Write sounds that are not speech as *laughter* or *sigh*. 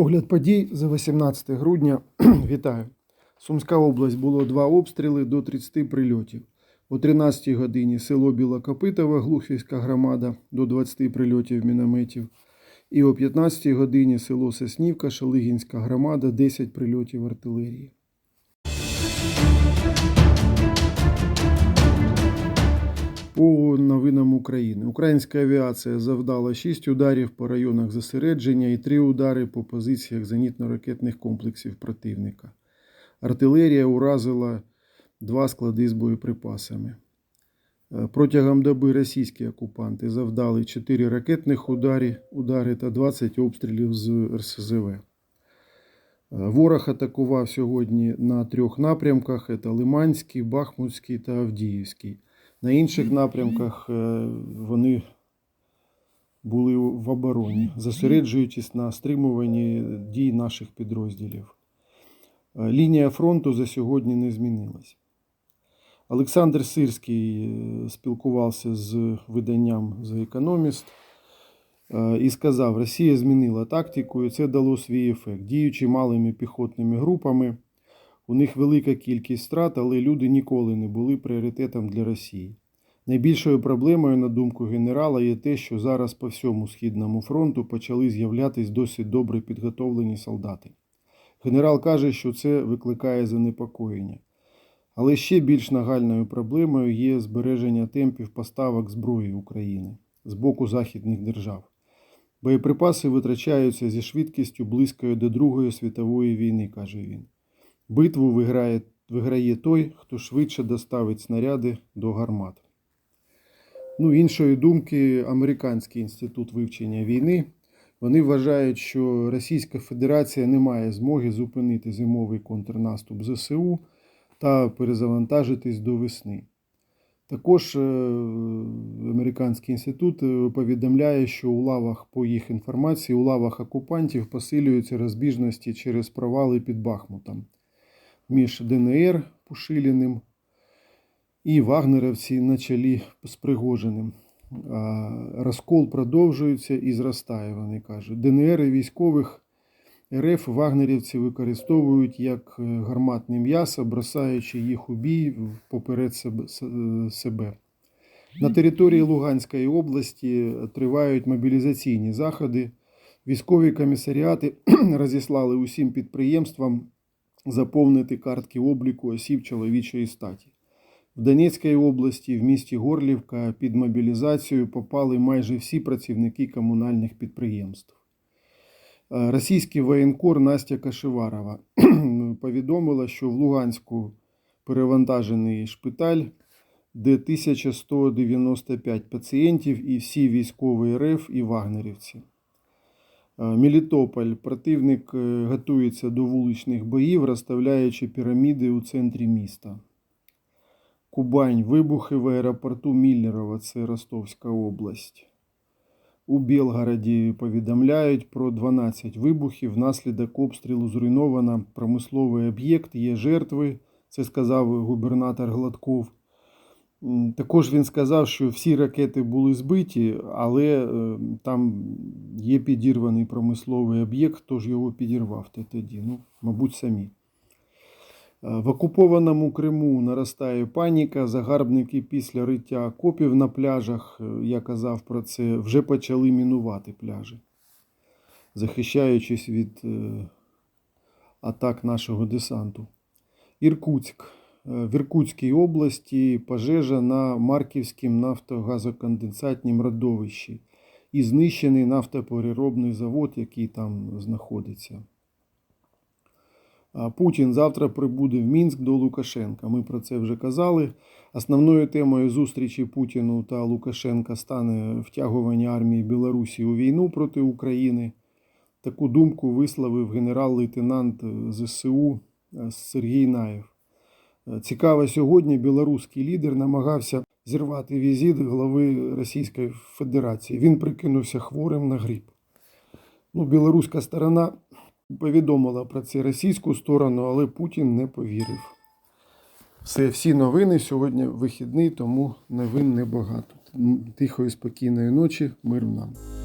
Огляд подій за 18 грудня. *clears throat* Вітаю. Сумська область було два обстріли до 30 прильотів. О 13 годині село Білокопитове, Глухівська громада до 20 прильотів мінометів. І о 15 годині село Соснівка, Шелигінська громада, 10 прильотів артилерії. По новинам України. Українська авіація завдала 6 ударів по районах зосередження і 3 удари по позиціях зенітно-ракетних комплексів противника. Артилерія уразила два склади з боєприпасами. Е, Протягом доби російські окупанти завдали 4 ракетних ударі, удари та 20 обстрілів з РСЗВ. Е, Ворог атакував сьогодні на трьох напрямках: це Лиманський, Бахмутський та Авдіївський. На інших напрямках е, вони були в обороні, зосереджуючись на стримуванні дій наших підрозділів. Е, Лінія фронту за сьогодні не змінилась. Олександр Сирський е, спілкувався з виданням The Economist і сказав, Росія змінила тактику, і це дало свій ефект. Діючи малими піхотними групами, у них велика кількість страт, але люди ніколи не були пріоритетом для Росії. Найбільшою проблемою, на думку генерала, є те, що зараз по всьому східному фронту почали з'являтись досить добре підготовлені солдати. Генерал каже, що це викликає занепокоєння. Але ще більш нагальною проблемою є збереження темпів поставок зброї України з боку західних держав. Боєприпаси витрачаються зі швидкістю близькою до Другої світової війни, каже він. Битву виграє, виграє той, хто швидше доставить снаряди до гармат. Ну, іншої думки, Американський інститут вивчення війни. Вони вважають, що Російська Федерація не має змоги зупинити зимовий контрнаступ ЗСУ та перезавантажитись до весни. Також е, Американський інститут е, повідомляє, що у лавах, по їх інформації, у лавах окупантів посилюються розбіжності через провали під Бахмутом між ДНР Пушиліним і вагнерівці на чолі з Пригожиним. Розкол продовжується і зростає, вони кажуть. ДНР і військових РФ вагнерівці використовують як е, гарматне м'ясо, бросаючи їх у бій поперед себе. На території Луганської області тривають мобілізаційні заходи. Військові комісаріати *clears throat* розіслали усім підприємствам заповнити картки обліку осіб чоловічої статі. В Донецькій області, в місті Горлівка під мобілізацію попали майже всі працівники комунальних підприємств. Е, Російський воєнкор Настя Кашеварова *clears throat* повідомила, що в Луганську перевантажений шпиталь, де 1195 пацієнтів і всі військові РФ і вагнерівці. Е, Мелітополь. Противник е, готується до вуличних боїв, розставляючи піраміди у центрі міста. Кубань. Вибухи в аеропорту Міллерова, це Ростовська область. У Білгороді повідомляють про 12 вибухів. Внаслідок обстрілу зруйновано промисловий об'єкт, є жертви, це сказав губернатор Гладков. Також він сказав, що всі ракети були збиті, але е, там є підірваний промисловий об'єкт, хто ж його підірвав те тоді? Ну, мабуть, самі. Е, В окупованому Криму наростає паніка. Загарбники після риття окопів на пляжах, е, я казав про це, вже почали мінувати пляжі, захищаючись від атак нашого десанту. Іркутськ. Е, В Іркутській області пожежа на Марківському нафтогазоконденсатнім родовищі і знищений нафтопереробний завод, який там знаходиться. Путін завтра прибуде в Мінськ до Лукашенка. Ми про це вже казали. Основною темою зустрічі Путіну та Лукашенка стане втягування армії Білорусі у війну проти України. Таку думку висловив генерал-лейтенант ЗСУ Сергій Наєв. Е, Цікаво, сьогодні білоруський лідер намагався зірвати візит глави Російської Федерації. Він прикинувся хворим на грип. Ну, білоруська сторона повідомила про це російську сторону, але Путін не повірив. Все, всі новини сьогодні вихідний, тому новин небагато. Тихої, спокійної ночі, мир нам.